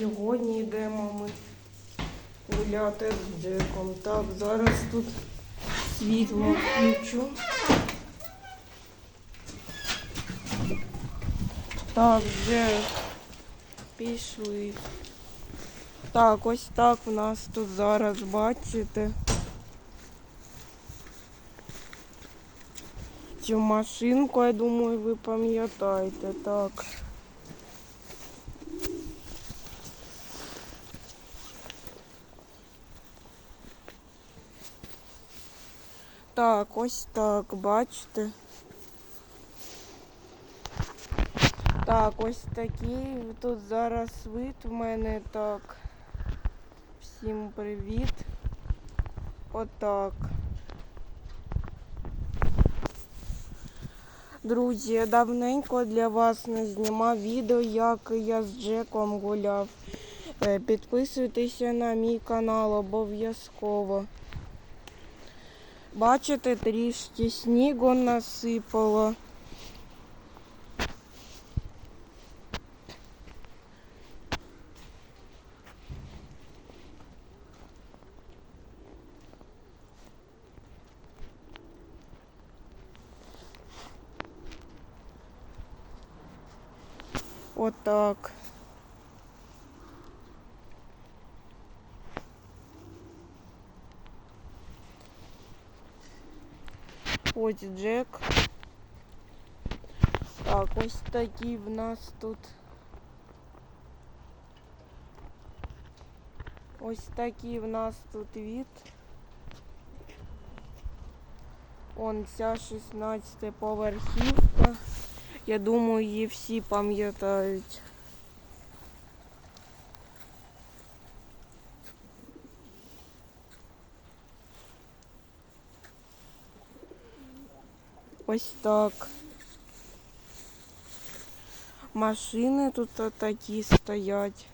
Сьогодні йдемо ми гуляти з Джеком. Так, зараз тут світло включу. Так, Джек. Пішли. Так, ось так у нас тут зараз, бачите. Цю машинку, я думаю, ви пам'ятаєте. Так. Так, ось так, бачите. Так, ось такий тут зараз вид в мене так. Всім привіт. Отак. Друзі, я давненько для вас не знімав відео, як я з Джеком гуляв. Е, Підписуйтеся на мій канал обов'язково. Бачите, трішки снігу насипало. Отак. Ось Джек. Так, ось такий в нас тут. Ось такий в нас тут від. Он ця 16 поверхівка. Я думаю, її всі пам'ятають. Ось так. Машини тут такі стоять.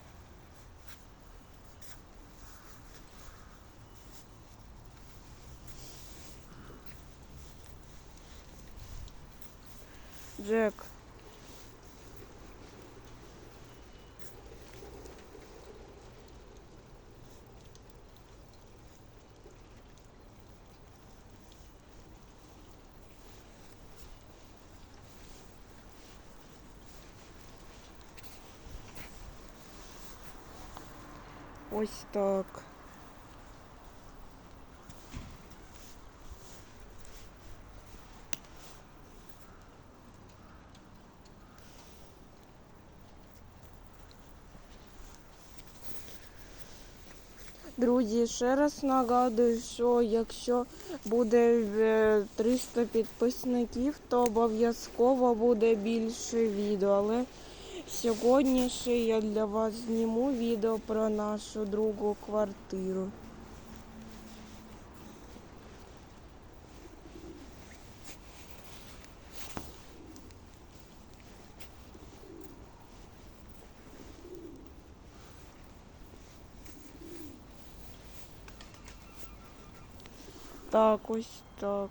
Джек. Ось так. Друзі, ще раз нагадую, що якщо буде е, 300 підписників, то обов'язково буде більше відео. Але сьогодні ще я для вас зніму відео про нашу другу квартиру. Так, ось так.